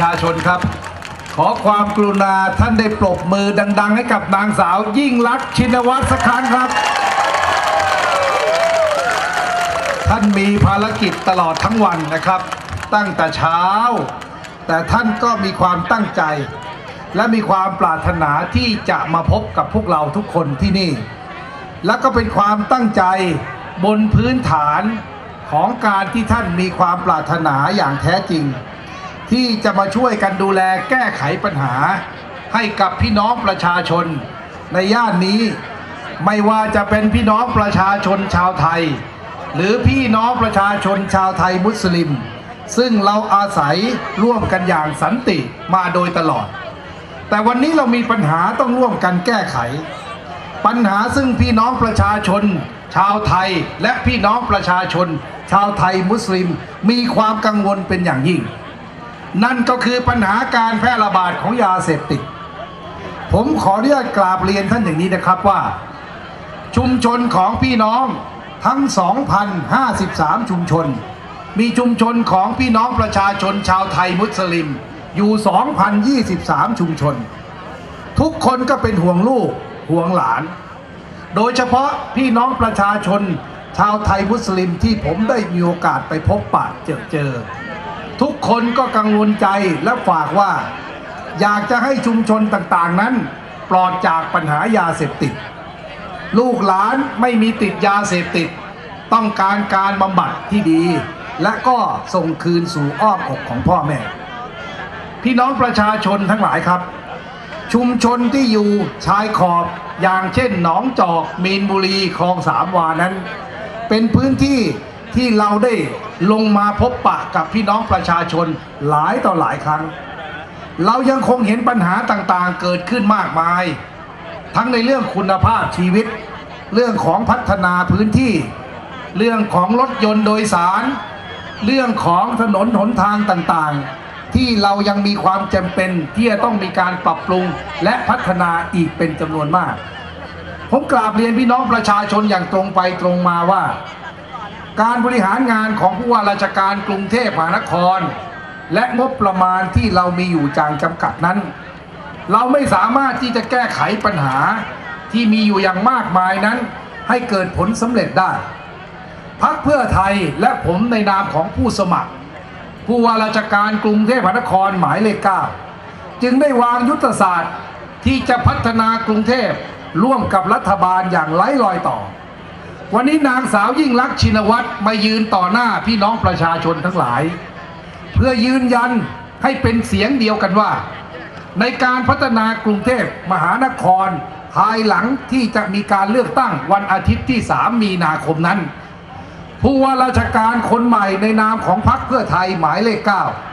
ประชาชนครับ ขอความกรุณาท่านได้ปรบมือดัง ๆ ให้กับนางสาวยิ่งลักษณ์ชินวัตรสักครั้งครับ ท่านมีภารกิจตลอดทั้งวันนะครับ ตั้งแต่เช้า แต่ท่านก็มีความตั้งใจ และมีความปรารถนาที่จะมาพบกับพวกเราทุกคนที่นี่ และก็เป็นความตั้งใจบนพื้นฐานของการที่ท่านมีความปรารถนาอย่างแท้จริง ที่จะมาช่วยกันดูแลแก้ไขปัญหา ให้กับพี่น้องประชาชน ในย่านนี้ ไม่ว่าจะเป็นพี่น้องประชาชนชาวไทย หรือพี่น้องประชาชนชาวไทยมุสลิม ซึ่งเราอาศัยร่วมกันอย่างสันติมาโดยตลอด แต่วันนี้เรามีปัญหาต้องร่วมกันแก้ไข ปัญหาซึ่งพี่น้องประชาชน ชาวไทยและพี่น้องประชาชน ชาวไทยมุสลิม มีความกังวลเป็นอย่างยิ่ง นั่นก็คือปัญหาการแพร่ระบาดของยาเสพติด ผมขออนุญาตกราบเรียนท่านอย่างนี้นะครับว่า ชุมชนของพี่น้องทั้ง 2,053 ชุมชน มีชุมชนของพี่น้องประชาชนชาวไทยมุสลิม อยู่ 2,023 ชุมชน ทุกคนก็เป็นห่วงลูกห่วงหลาน โดยเฉพาะพี่น้องประชาชนชาวไทยมุสลิมที่ผมได้มีโอกาสไปพบปะเจอเจอ ทุกคนก็กังวลใจและฝากว่า อยากจะให้ชุมชนต่างๆนั้น ปลอดจากปัญหายาเสพติด ลูกหลานไม่มีติดยาเสพติด ต้องการการบำบัดที่ดี และก็ส่งคืนสู่อ้อมอกของพ่อแม่ พี่น้องประชาชนทั้งหลายครับ ชุมชนที่อยู่ชายขอบอย่างเช่น หนองจอกมีนบุรีคลองสามวานั้น เป็นพื้นที่ ที่เราได้ลงมาพบปะกับพี่น้องประชาชนหลายต่อหลายครั้ง เรายังคงเห็นปัญหาต่างๆเกิดขึ้นมากมาย ทั้งในเรื่องคุณภาพชีวิต เรื่องของพัฒนาพื้นที่ เรื่องของรถยนต์โดยสาร เรื่องของถนนหนทางต่างๆ ที่เรายังมีความจำเป็นที่จะต้องมีการปรับปรุงและพัฒนาอีกเป็นจำนวนมาก ผมกราบเรียนพี่น้องประชาชนอย่างตรงไปตรงมาว่า การบริหารงานของผู้ว่าราชการกรุงเทพมหานคร และงบประมาณที่เรามีอยู่จางจำกัดนั้น เราไม่สามารถที่จะแก้ไขปัญหาที่มีอยู่อย่างมากมายนั้น ให้เกิดผลสำเร็จได้พักเพื่อไทยและผมในนามของผู้สมัคร ผู้ว่าราชการกรุงเทพมหานครหมายเลขเก้าจึงได้วางยุทธศาสตร์ที่จะพัฒนากรุงเทพร่วมกับรัฐบาลอย่างไร้รอยต่อ วันนี้นางสาวยิ่งลักษณ์ชินวัตรมายืนต่อหน้าพี่น้องประชาชนทั้งหลาย เพื่อยืนยันให้เป็นเสียงเดียวกันว่า ในการพัฒนากรุงเทพมหานคร ภายหลังที่จะมีการเลือกตั้งวันอาทิตย์ที่ 3 มีนาคมนั้น ผู้ว่าราชการคนใหม่ในนามของพรรคเพื่อไทยหมายเลข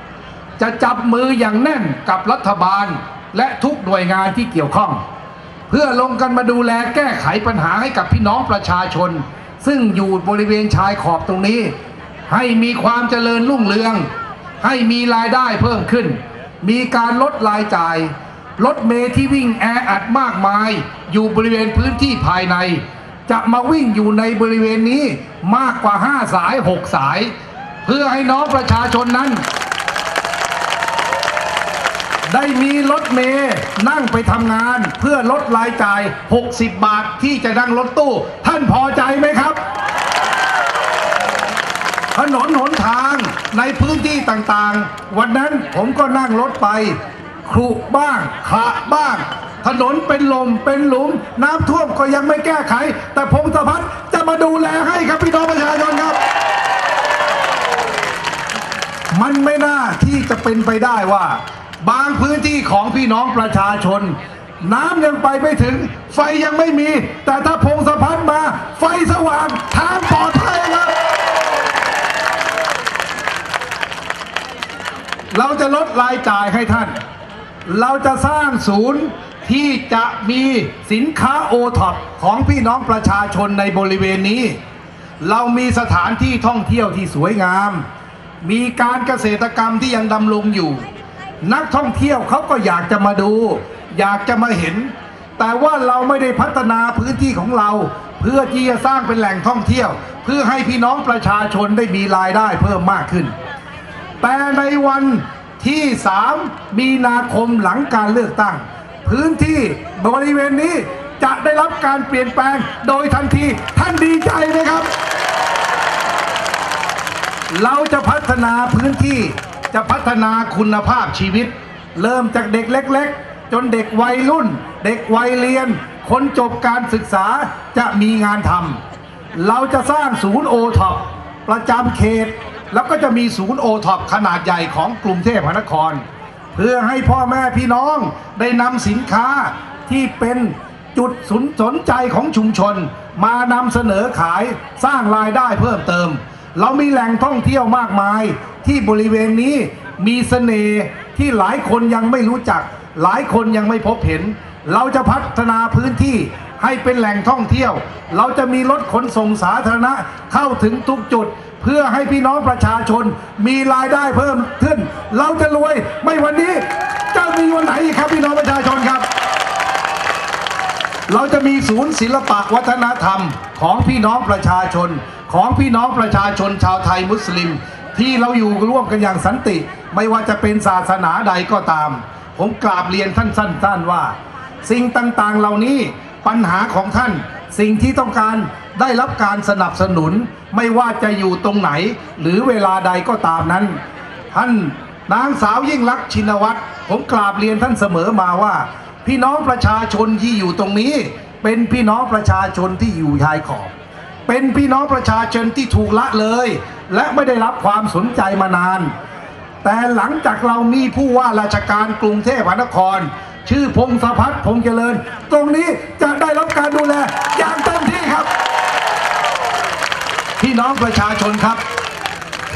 9 จะจับมืออย่างแน่นกับรัฐบาลและทุกหน่วยงานที่เกี่ยวข้อง เพื่อลงกันมาดูแลแก้ไขปัญหาให้กับพี่น้องประชาชน ซึ่งอยู่บริเวณชายขอบตรงนี้ ให้มีความเจริญรุ่งเรือง ให้มีรายได้เพิ่มขึ้น มีการลดรายจ่ายรถเมล์ที่วิ่งแออัดมากมาย อยู่บริเวณพื้นที่ภายใน จะมาวิ่งอยู่ในบริเวณนี้มากกว่า 5 สาย 6 สาย เพื่อให้น้องประชาชนนั้น ได้มีรถเมล์นั่งไปทำงาน เพื่อลดรายจ่าย 60 บาทที่จะนั่งรถตู้ ท่านพอใจไหมครับ ถนนหนทางในพื้นที่ต่างๆ วันนั้นผมก็นั่งรถไปครุบ้างขะบ้าง ถนนเป็นลมเป็นหลุม น้ำท่วมก็ยังไม่แก้ไข แต่พงศพัฒน์จะมาดูแลให้ครับพี่น้องประชาชนครับ มันไม่น่าที่จะเป็นไปได้ว่า บางพื้นที่ของพี่น้องประชาชน น้ำยังไปไม่ถึง ไฟยังไม่มี แต่ถ้าพงศพัน์มา ไฟสว่างทางปลอดภัยครับ เราจะลดรายจ่ายให้ท่าน เราจะสร้างศูนย์ที่จะมีสินค้าโอท็อปของพี่น้องประชาชนในบริเวณนี้ เรามีสถานที่ท่องเที่ยวที่สวยงาม มีการเกษตรกรรมที่ยังดำรงอยู่ นักท่องเที่ยวเขาก็อยากจะมาดู อยากจะมาเห็น แต่ว่าเราไม่ได้พัฒนาพื้นที่ของเรา เพื่อที่จะสร้างเป็นแหล่งท่องเที่ยว เพื่อให้พี่น้องประชาชนได้มีรายได้เพิ่มมากขึ้น แต่ในวันที่ 3 มีนาคมหลังการเลือกตั้ง พื้นที่บริเวณนี้จะได้รับการเปลี่ยนแปลงโดยทันทีท่านดีใจไหมครับ เราจะพัฒนาพื้นที่ จะพัฒนาคุณภาพชีวิต เริ่มจากเด็กเล็ก ๆ จนเด็กวัยรุ่น เด็กวัยเรียน คนจบการศึกษาจะมีงานทำเราจะสร้างศูนย์โอท็อปประจำเขต แล้วก็จะมีศูนย์โอท็อปขนาดใหญ่ของกรุงเทพมหานคร เพื่อให้พ่อแม่พี่น้องได้นำสินค้าที่เป็นจุดสนใจของชุมชน มานำเสนอขายสร้างรายได้เพิ่มเติม เรามีแหล่งท่องเที่ยวมากมาย ที่บริเวณนี้มีเสน่ห์ที่หลายคนยังไม่รู้จัก หลายคนยังไม่พบเห็น เราจะพัฒนาพื้นที่ให้เป็นแหล่งท่องเที่ยว เราจะมีรถขนส่งสาธารณะเข้าถึงทุกจุด เพื่อให้พี่น้องประชาชนมีรายได้เพิ่มขึ้น เราจะรวยไม่วันนี้จะมีวันไหนอีกครับพี่น้องประชาชนครับ เราจะมี ศิลปะวัฒนธรรมของพี่น้องประชาชน ของพี่น้องประชาชนชาวไทยมุสลิม ที่เราอยู่ร่วมกันอย่างสันติ ไม่ว่าจะเป็นศาสนาใดก็ตาม ผมกราบเรียนท่านสั้นๆว่า สิ่งต่างๆเหล่านี้ปัญหาของท่าน สิ่งที่ต้องการได้รับการสนับสนุน ไม่ว่าจะอยู่ตรงไหน หรือเวลาใดก็ตามนั้น ท่านนางสาวยิ่งลักษณ์ชินวัตรผมกราบเรียนท่านเสมอมาว่า พี่น้องประชาชนที่อยู่ตรงนี้ เป็นพี่น้องประชาชนที่อยู่ชายขอบ เป็นพี่น้องประชาชนที่ถูกละเลย และไม่ได้รับความสนใจมานาน แต่หลังจากเรามีผู้ว่าราชการกรุงเทพมหานคร ชื่อพงศพัฒน์พงษ์เจริญ ตรงนี้จะได้รับการดูแลอย่างเต็มที่ครับ พี่น้องประชาชนครับ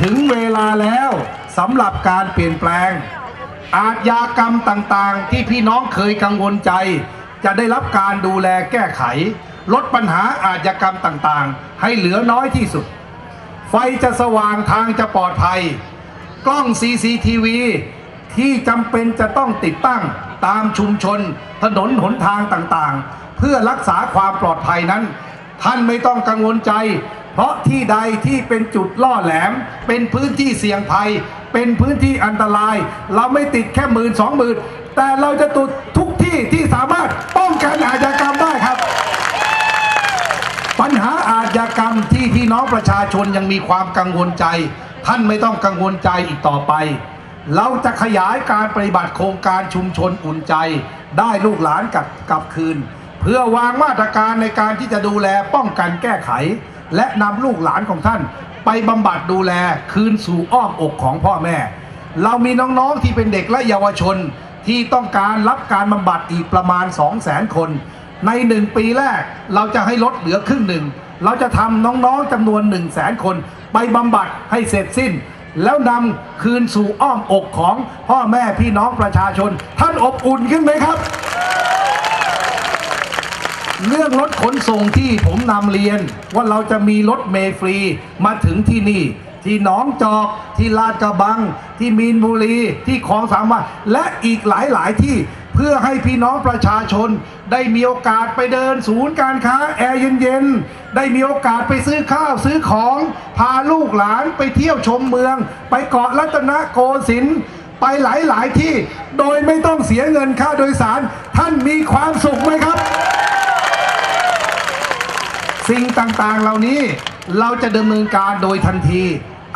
ถึงเวลาแล้วสำหรับการเปลี่ยนแปลง อาชญากรรมต่างๆ ที่พี่น้องเคยกังวลใจ จะได้รับการดูแลแก้ไข ลดปัญหาอาชญากรรมต่างๆ ให้เหลือน้อยที่สุด ไฟจะสว่างทางจะปลอดภัย กล้อง CCTV ที่จำเป็นจะต้องติดตั้งตามชุมชน ถนนหนทางต่างๆ เพื่อรักษาความปลอดภัยนั้น ท่านไม่ต้องกังวลใจ เพราะที่ใดที่เป็นจุดล่อแหลม เป็นพื้นที่เสี่ยงภัย เป็นพื้นที่อันตราย เราไม่ติดแค่หมื่นสองหมื่นแต่เราจะตุดทุก ที่ที่สามารถป้องกันอาชญากรรมได้ครับ ปัญหาอาชญากรรมที่พี่น้องประชาชนยังมีความกังวลใจ ท่านไม่ต้องกังวลใจอีกต่อไป เราจะขยายการปฏิบัติโครงการชุมชนอุ่นใจ ได้ลูกหลานกลับกลับคืน เพื่อวางมาตรการในการที่จะดูแลป้องกันแก้ไข และนำลูกหลานของท่าน ไปบำบัดดูแลคืนสู่อ้อมอกของพ่อแม่ เรามีน้องๆที่เป็นเด็กและเยาวชน ที่ต้องการรับการบำบัดอีกประมาณ 2 0 0 0 0 0 คน ในหนึ่งปีแรกเราจะให้ลดเหลือครึ่งหนึ่ง เราจะทำน้องๆจำนวน 1 0 0 0 0แสนคน ไปบำบัดให้เสร็จสิ้น แล้วนำคืนสู่อ้อมอกของพ่อแม่พี่น้องประชาชน ท่านอบอุ่นขึ้นไหมครับ เรื่องรถขนส่งที่ผมนำเรียนว่าเราจะมีรถเมฟรีมาถึงที่นี่ ที่หนองจอก ที่ลาดกระบัง ที่มีนบุรี ที่คลองสามวาและอีกหลาย ๆ ที่เพื่อให้พี่น้องประชาชน ได้มีโอกาสไปเดินศูนย์การค้าแอร์เย็นๆ ได้มีโอกาสไปซื้อข้าวซื้อของ พาลูกหลานไปเที่ยวชมเมือง ไปเกาะรัตนโกสินทร์ไปหลายๆที่โดยไม่ต้องเสียเงินค่าโดยสาร ท่านมีความสุขไหมครับ สิ่งต่างๆเหล่านี้เราจะดำเนินการโดยทันที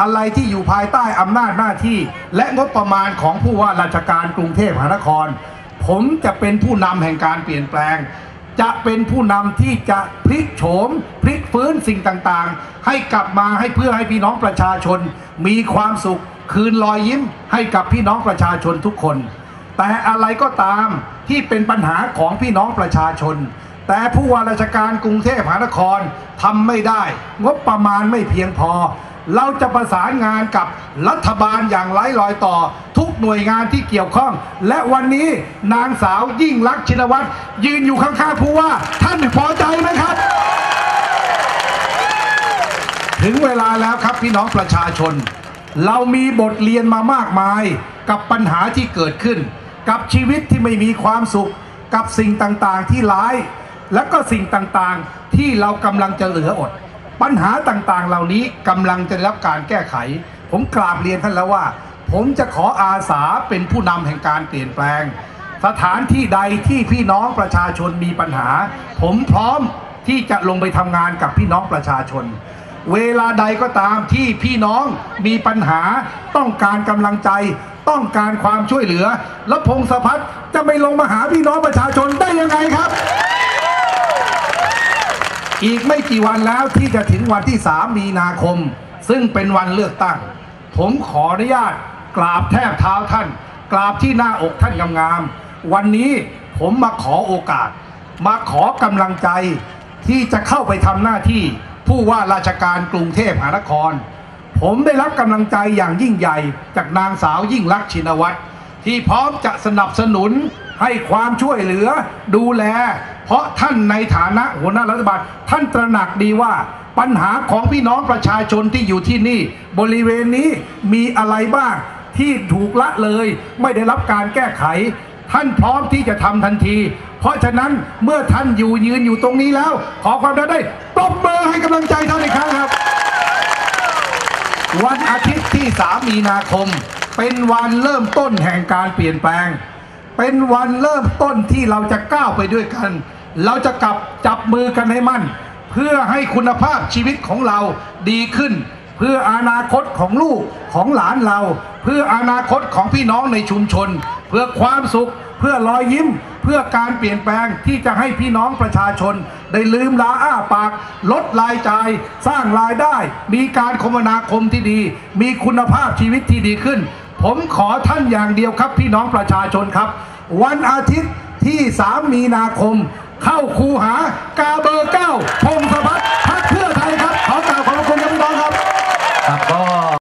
อะไรที่อยู่ภายใต้อำนาจหน้าที่ และงบประมาณของผู้ว่าราชการกรุงเทพมหานคร ผมจะเป็นผู้นำแห่งการเปลี่ยนแปลง จะเป็นผู้นำที่จะพลิกโฉมพลิกฟื้นสิ่งต่างๆ ให้กลับมาให้เพื่อให้พี่น้องประชาชน มีความสุขคืนรอยยิ้มให้กับพี่น้องประชาชนทุกคน แต่อะไรก็ตามที่เป็นปัญหาของพี่น้องประชาชน แต่ผู้ว่าราชการกรุงเทพมหานครทำไม่ได้ งบประมาณไม่เพียงพอ เราจะประสานงานกับรัฐบาลอย่างไร้รอยต่อ ทุกหน่วยงานที่เกี่ยวข้อง และวันนี้นางสาวยิ่งลักชินวัตรยืนอยู่ข้างๆผู้ว่าท่านพอใจไหมครับ ถึงเวลาแล้วครับพี่น้องประชาชน เรามีบทเรียนมามากมายกับปัญหาที่เกิดขึ้น กับชีวิตที่ไม่มีความสุข กับสิ่งต่างๆที่ร้าย และก็สิ่งต่างๆที่เรากำลังจะเหลืออด ปัญหาต่างๆ เหล่านี้กำลังจะได้รับการแก้ไข ผมกราบเรียนท่านแล้วว่า ผมจะขออาสาเป็นผู้นำแห่งการเปลี่ยนแปลง สถานที่ใดที่พี่น้องประชาชนมีปัญหา ผมพร้อมที่จะลงไปทำงานกับพี่น้องประชาชน เวลาใดก็ตามที่พี่น้องมีปัญหาต้องการกำลังใจ ต้องการความช่วยเหลือ แล้วพงศพัฒน์จะไม่ลงมาหาพี่น้องประชาชนได้ยังไงครับ อีกไม่กี่วันแล้วที่จะถึงวันที่ 3 มีนาคม ซึ่งเป็นวันเลือกตั้ง ผมขออนุญาตกราบแทบเท้าท่าน กราบที่หน้าอกท่านงามๆวันนี้ผมมาขอโอกาส มาขอกำลังใจที่จะเข้าไปทำหน้าที่ผู้ว่าราชการกรุงเทพมหานคร ผมได้รับกำลังใจอย่างยิ่งใหญ่ จากนางสาวยิ่งลักษณ์ชินวัตรที่พร้อมจะสนับสนุน ให้ความช่วยเหลือดูแล เพราะท่านในฐานะหัวหน้ารัฐบาล ท่านตระหนักดีว่าปัญหาของพี่น้องประชาชนที่อยู่ที่นี่ บริเวณนี้มีอะไรบ้างที่ถูกละเลย ไม่ได้รับการแก้ไข ท่านพร้อมที่จะทำทันที เพราะฉะนั้นเมื่อท่านอยู่ยืนอยู่ตรงนี้แล้ว ขอความได้ปรบมือให้กำลังใจท่านอีกครั้งครับ วันอาทิตย์ที่ 3 มีนาคม เป็นวันเริ่มต้นแห่งการเปลี่ยนแปลง เป็นวันเริ่มต้นที่เราจะก้าวไปด้วยกัน เราจะกลับจับมือกันให้มั่น เพื่อให้คุณภาพชีวิตของเราดีขึ้น เพื่ออนาคตของลูกของหลานเรา เพื่ออนาคตของพี่น้องในชุมชน เพื่อความสุข เพื่อรอยยิ้ม เพื่อการเปลี่ยนแปลงที่จะให้พี่น้องประชาชน ได้ลืมลาอ้าปาก ลดรายจ่าย สร้างรายได้ มีการคมนาคมที่ดี มีคุณภาพชีวิตที่ดีขึ้น ผมขอท่านอย่างเดียวครับ พี่น้องประชาชนครับ วันอาทิตย์ที่ 3 มีนาคม เข้าคูหากาเบอร์เก้าพงศพัฒน์พัก